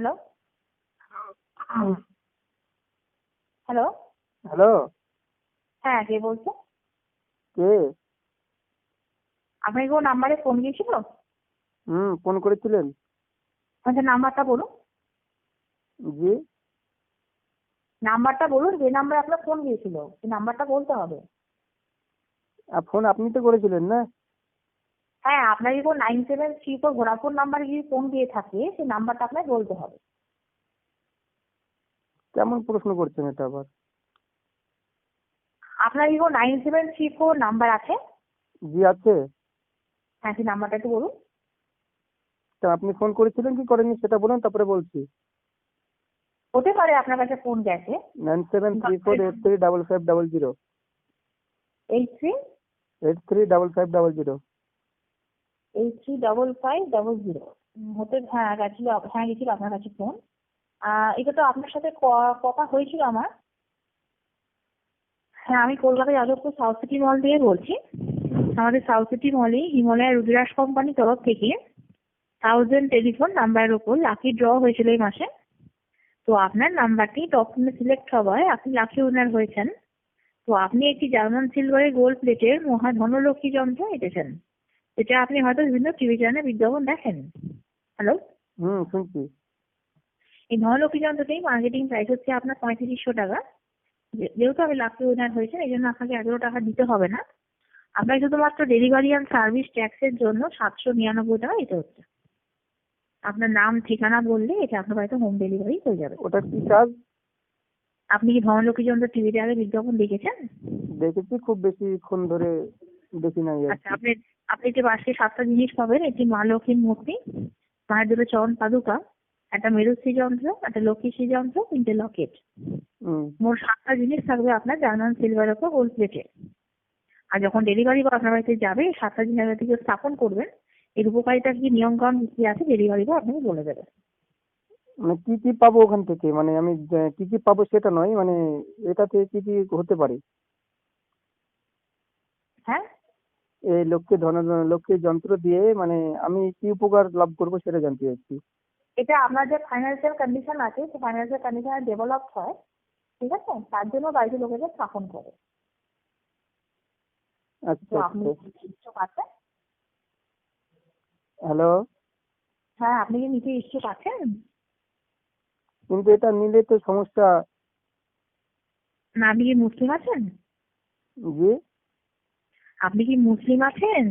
Hello hello hello হ্যাঁ কে বলছো? কে? আপনাকে কোন নাম্বারে ফোন গিয়েছিল হুম ফোন করেছিলেন। আচ্ছা নাম্বারটা বলুন। জি। নাম্বারটা বলুন যে নাম্বারে আপনার ফোন গিয়েছিল সেই নাম্বারটা বলতে হবে। ফোন আপনি তো করেছিলেন না? হ্যাঁ আপনার যদি nine seven three four Vodafone নাম্বারে যদি ফোন দিয়ে থাকে সেই নাম্বারটা আপনাকে বলতে হবে। কেমন প্রশ্ন করছেন এটা আবার? আপনার কি nine seven three four number আছে। জি আছে। হ্যাঁ সেই নাম্বারটা একটু বলুন। তা আপনি ফোন করেছিলেন কি করেননি সেটা বলুন তারপরে বলছি। হতে পারে আপনার কাছে ফোন গেছে। Nine seven three four eight three double five double zero eight three eight three double five double zero eight three double five double zero. হতে হ্যাঁ গেছিল হ্যাঁ গেছিল আপনার কাছে ফোন। এটা তো আপনার সাথে কথা হয়েছিল আমার? হ্যাঁ আমি Kolkata Jadavpur South City Mall থেকে বলছি। আমাদের সাউথ সিটি মলে হিমালয় রুদ্রাস কোম্পানির তরফ থেকে থাউজেন্ড টেলিফোন নাম্বারের উপর লাকি ড্র হয়েছিল এই মাসে। তো আপনার নাম্বারটি টপ সিলেক্ট হওয়ায় আপনি লাকি উইনার হয়েছেন। তো আপনি একটি জার্মান সিলভারের গোল্ড প্লেটের মহা ধনলক্ষ্মী যন্ত্র এঁটেছেন এটা আপনি হয়তো বিভিন্ন টিভি চ্যানেলে বিজ্ঞাপন দেখেন। হ্যালো হুম শুনছি। এই ধনলক্ষ্মী মার্কেটিং প্রাইস হচ্ছে আপনার পঁয়ত্রিশশো টাকা। যেহেতু আমি লাকি উইনার হয়েছেন এই জন্য আপনাকে এগারো টাকা দিতে হবে না। আপনাকে শুধুমাত্র ডেলিভারি অ্যান্ড সার্ভিস ট্যাক্সের জন্য সাতশো নিরানব্বই টাকা দিতে হচ্ছে। আপনার নাম ঠিকানা বললে এটা আপনার বাড়িতে হোম ডেলিভারি হয়ে যাবে। ওটা কি কাজ? আপনি কি ধনলক্ষ্মী যন্ত্র টিভিতে আগে বিজ্ঞাপন দেখেছেন? দেখেছি খুব বেশিক্ষণ ধরে দেখি নাই আর আচ্ছা আপনি আপনি যে বাসে সাতটা জিনিস পাবেন একটি মা লক্ষ্মীর মূর্তি মায়ের দুটো চরণ পাদুকা একটা মেরুশ্রী যন্ত্র একটা লক্ষ্মীশ্রী যন্ত্র তিনটে লকেট। মোট সাতটা জিনিস থাকবে আপনার জার্মান সিলভার ওপর গোল্ড প্লেটে আর যখন ডেলিভারি বা আপনার বাড়িতে যাবে সাতটা জিনিস আগে থেকে স্থাপন করবেন এর উপকারিতা কি নিয়ম কানুন কি আছে ডেলিভারি বয় আপনাকে বলে দেবে। মানে কি কি পাবো ওখান থেকে? মানে আমি কি কি পাবো সেটা নয় মানে এটাতে কি কি হতে পারে? হ্যাঁ? এই লক্ষ্মী ধন লক্ষ্মীর যন্ত্র দিয়ে মানে আমি কি উপকার লাভ করব সেটা জানতে চাচ্ছি। এটা আপনার যে ফাইন্যান্সিয়াল কন্ডিশন আছে সেই ফাইন্যান্সিয়াল কন্ডিশন ডেভেলপ হয় ঠিক আছে? তার জন্য বাড়িতে লোকেরা স্থাপন করে। আচ্ছা আপনি আচ্ছা ইচ্ছুক আছেন? হ্যালো? হ্যাঁ আপনি কি নিতে ইচ্ছুক আছেন? কিন্তু এটা নিলে তো সমস্যা। না আপনি কি মুসলিম আছেন? জি। আপনি কি মুসলিম আছেন?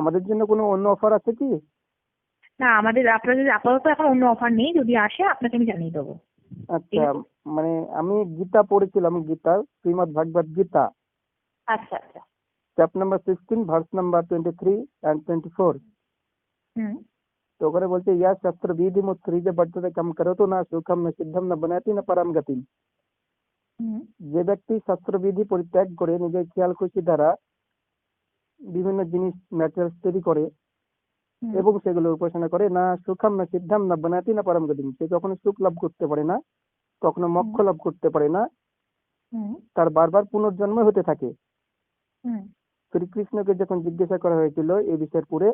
আমাদের জন্য কোনো অন্য অফার আছে কি? না আমাদের আপনাদের আপাতত এখন অন্য অফার নেই যদি আসে আপনাকে আমি জানিয়ে দেবো। আচ্ছা মানে আমি গীতা পড়েছিলাম গীতা শ্রীমদ ভাগবত গীতা। আচ্ছা আচ্ছা। Chapter number sixteen verse number twenty three and twenty four. তো ওখানে বলছে ইয়া শাস্ত্র বিধি মুত্রিজে বর্ততে কম করো তো না সুখম না সিদ্ধম না বনাতি না পরম গতি যে ব্যক্তি শাস্ত্রবিধি পরিত্যাগ করে নিজের খেয়াল খুশি দ্বারা বিভিন্ন জিনিস ম্যাটেরিয়ালস তৈরি করে এবং সেগুলো উপাসনা করে। না সুখম না সিদ্ধাম না বানাতি না পরম গতি সে কখনো সুখ লাভ করতে পারে না কখনো মোক্ষ লাভ করতে পারে না তার বারবার পুনর্জন্ম হতে থাকে। শ্রীকৃষ্ণকে যখন জিজ্ঞাসা করা হয়েছিল এই বিষয়ের পরে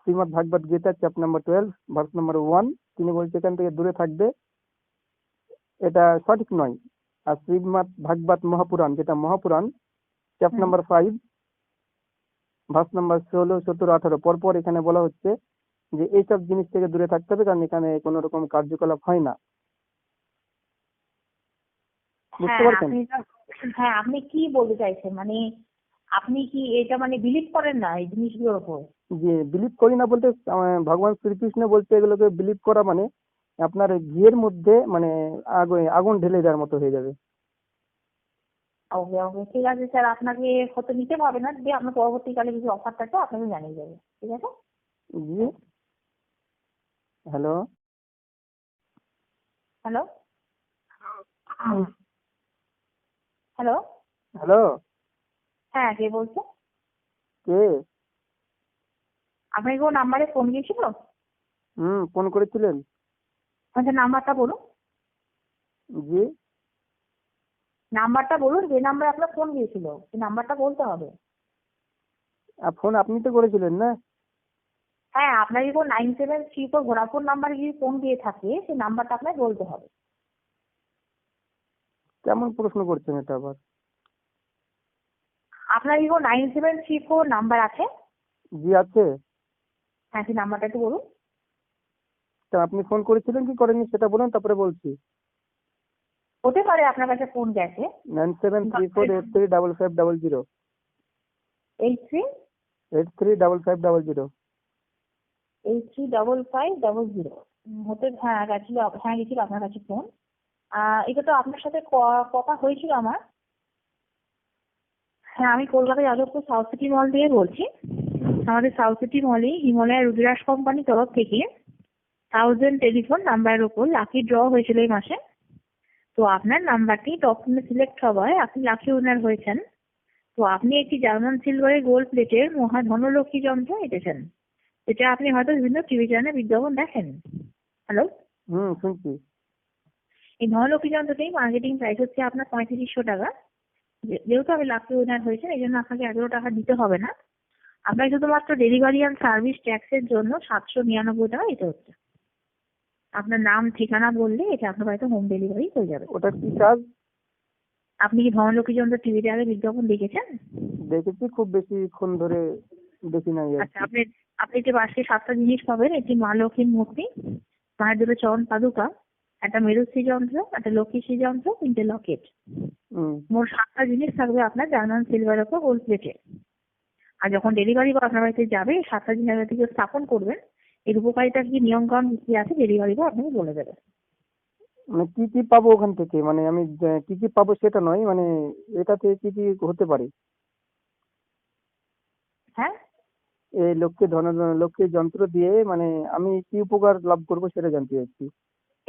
Shrimad Bhagavad Gita chapter number twelve verse number one তিনি বলছে এখান থেকে দূরে থাকবে। এটা সঠিক নয়। আর শ্রীমদ ভাগবত মহাপুরাণ যেটা Mahapurana chapter hmm. Number five verse number ষোলো সতেরো আঠারো। পরপর এখানে বলা হচ্ছে যে এইসব জিনিস থেকে দূরে থাকতে হবে কারণ এখানে কোনো রকম কার্যকলাপ হয় না। বুঝতে হ্যাঁ পারছেন? আপনি হ্যাঁ আপনি কি বলতে চাইছেন? মানে আপনি কি এটা মানে বিলিভ করেন না এই জিনিসগুলোর উপর? যে বিলিভ করি না বলতে ভগবান শ্রীকৃষ্ণ বলতে এগুলোকে বিলিভ করা মানে আপনার ঘিয়ের মধ্যে মানে আগুন আগুন ঢেলে দেওয়ার মতো হয়ে যাবে। ওকে ওকে ঠিক আছে স্যার আপনাকে হয়তো নিতে পারবে না যদি আপনার পরবর্তীকালে কিছু অফার থাকে আপনাকে জানিয়ে দেবে। ঠিক আছে? জি। হ্যালো? হ্যালো? হ্যালো? হ্যালো? হ্যাঁ কে বলছো কে? আপনাকে কোন নাম্বারে ফোন গিয়েছিল? হুম ফোন করেছিলেন। আচ্ছা নাম্বারটা বলুন। জি। নাম্বারটা বলুন যে নাম্বারে আপনার ফোন গিয়েছিল সেই নাম্বারটা বলতে হবে। ফোন আপনি তো করেছিলেন না? হ্যাঁ আপনার যদি nine seven three four Vodafone নাম্বারে যদি ফোন দিয়ে থাকে সেই নাম্বারটা আপনাকে বলতে হবে। কেমন প্রশ্ন করছেন এটা আবার? আপনার কোনো nine seven three four number আছে? জি আছে। হ্যাঁ সেই নাম্বারটা একটু বলুন। তা আপনি ফোন করেছিলেন কি করেননি সেটা বলুন তারপরে বলছি। হতে পারে আপনার কাছে ফোন গেছে। Nine seven three four eight three double five double zero eight three eight three double five double zero eight three double five double zero হতে হ্যাঁ গেছিল হ্যাঁ গেছিল আপনার কাছে ফোন এটা তো আপনার সাথে কথা হয়েছিল আমার। হ্যাঁ আমি Kolkata Jadavpur South City Mall থেকে বলছি। আমাদের সাউথ সিটি মলে হিমালয় রুদ্রাস কোম্পানির তরফ থেকে থাউজেন্ড টেলিফোন নাম্বারের উপর লাকি ড্র হয়েছিল এই মাসে। তো আপনার নাম্বারটি টপ সিলেক্ট হওয়ায় আপনি লাকি উইনার হয়েছেন। তো আপনি একটি জার্মান সিলভারের গোল্ড প্লেটের মহা ধনলক্ষ্মী যন্ত্র এঁটেছেন এটা আপনি হয়তো বিভিন্ন টিভি চ্যানেলে বিজ্ঞাপন দেখেন। হ্যালো হুম শুনছি। এই ধনলক্ষ্মী যন্ত্রটি মার্কেটিং প্রাইস হচ্ছে আপনার পঁয়ত্রিশশো টাকা। যেহেতু আপনি লাকি উইনার হয়েছেন এই জন্য আপনাকে এগারো টাকা দিতে হবে না। আপনার শুধুমাত্র ডেলিভারি অ্যান্ড সার্ভিস ট্যাক্সের জন্য সাতশো নিরানব্বই টাকা দিতে হচ্ছে। আপনার নাম ঠিকানা বললে এটা আপনার বাড়িতে হোম ডেলিভারি হয়ে যাবে। ওটা কি কাজ? আপনি কি ধনলক্ষ্মী যন্ত্র টিভিতে আগে বিজ্ঞাপন দেখেছেন? দেখেছি খুব বেশিক্ষণ ধরে দেখি নাই আচ্ছা আপনি আপনি যে বাসে সাতটা জিনিস পাবেন একটি মা লক্ষ্মীর মূর্তি মায়ের দুটো চরণ পাদুকা একটা মেরুশ্রী যন্ত্র একটা লক্ষ্মীশ্রী যন্ত্র তিনটে লকেট। মোট সাতটা জিনিস থাকবে আপনার জার্মান সিলভার ওপর গোল্ড প্লেটে আর যখন ডেলিভারি বয় আপনার বাড়িতে যাবে সাতটা জিনিস আগে থেকে স্থাপন করবেন এর উপকারিতা কি নিয়ম কানুন কি আছে? ডেলিভারি বয় আপনাকে বলে দেবে মানে কি কি পাবো ওখান থেকে? মানে আমি কি কি পাবো সেটা নয় মানে এটাতে কি কি হতে পারে? হ্যাঁ? এই লক্ষ্মী ধন লক্ষ্মীর যন্ত্র দিয়ে মানে আমি কি উপকার লাভ করব সেটা জানতে চাচ্ছি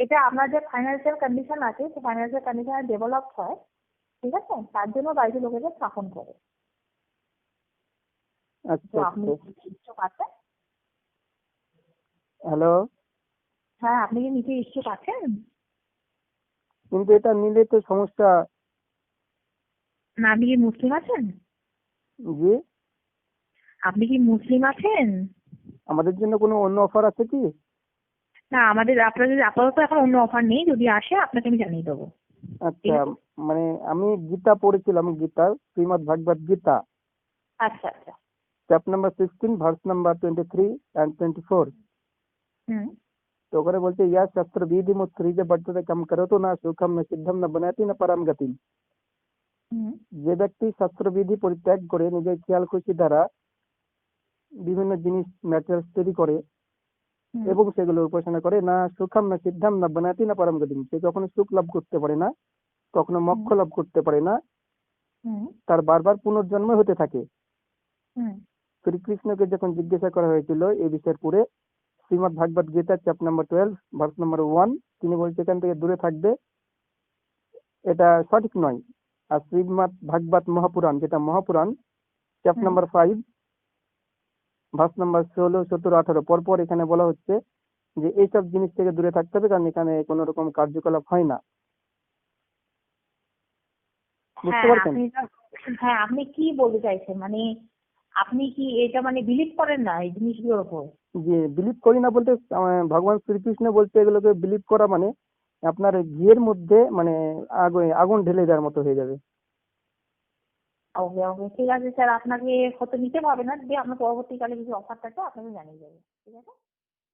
এটা আপনার যে ফাইন্যান্সিয়াল কন্ডিশন আছে সেই ফাইন্যান্সিয়াল কন্ডিশন ডেভেলপ হয় ঠিক আছে? তার জন্য বাড়িতে লোকেদের স্থাপন করে। আচ্ছা আপনি আচ্ছা ইচ্ছুক আছেন? হ্যালো হ্যাঁ আপনি কি নিতে ইচ্ছুক আছেন? কিন্তু এটা নিলে তো সমস্যা। না আপনি কি মুসলিম আছেন? জি। আপনি কি মুসলিম আছেন? আমাদের জন্য কোনো অন্য অফার আছে কি? না আমাদের আপনাদের আপাতত এখন অন্য অফার নেই। যদি আসে আপনাকে আমি জানিয়ে দেবো। আচ্ছা মানে আমি গীতা পড়েছিলাম গীতা শ্রীমদ ভাগবত গীতা। আচ্ছা আচ্ছা। Chapter number sixteen verse number twenty three and twenty four ওখানে বলছে ইয়া শাস্ত্র বিধি মুত্রি যে বর্ততে কম করো তো না সুখম না সিদ্ধম না বনাতি না পরম গতি যে ব্যক্তি শাস্ত্রবিধি পরিত্যাগ করে নিজের খেয়াল খুশি দ্বারা বিভিন্ন জিনিস ম্যাটেরিয়ালস তৈরি করে এবং সেগুলো উপাসনা করে না সুখম না সিদ্ধাম না বানাতি না পরম গতি সে কখনো সুখ লাভ করতে পারে না কখনো মক্ষ লাভ করতে পারে না তার বারবার পুনর্জন্ম হতে থাকে শ্রীকৃষ্ণকে যখন জিজ্ঞাসা করা হয়েছিল এই বিষয়ের পরে Shrimad Bhagavad Gita chapter number twelve verse number one তিনি বলছে এখান থেকে দূরে থাকবে। এটা সঠিক নয়। আর শ্রীমদ ভাগবত মহাপুরাণ যেটা Mahapurana chapter number five verse number ষোলো সতেরো আঠারো পরপর এখানে বলা হচ্ছে যে এইসব জিনিস থেকে দূরে থাকতে হবে কারণ এখানে কোনো রকম কার্যকলাপ হয় না। বুঝতে হ্যাঁ পারছেন? হ্যাঁ আপনি কি বলতে চাইছেন? মানে আপনি কি এটা মানে বিলিভ করেন না এই জিনিসগুলোর উপর? যে বিলিভ করি না বলতে ভগবান শ্রীকৃষ্ণ বলছে এগুলোকে বিলিভ করা মানে আপনার ঘিয়ের মধ্যে মানে আগুন ঢেলে দেওয়ার মতো হয়ে যাবে। ওকে, ঠিক আছে, স্যার, আপনাকে হয়তো নিতে পারবে না? দিয়ে আপনার পরবর্তীকালে কিছু অফার থাকে, আপনাকে জানিয়ে দেবো। ঠিক আছে?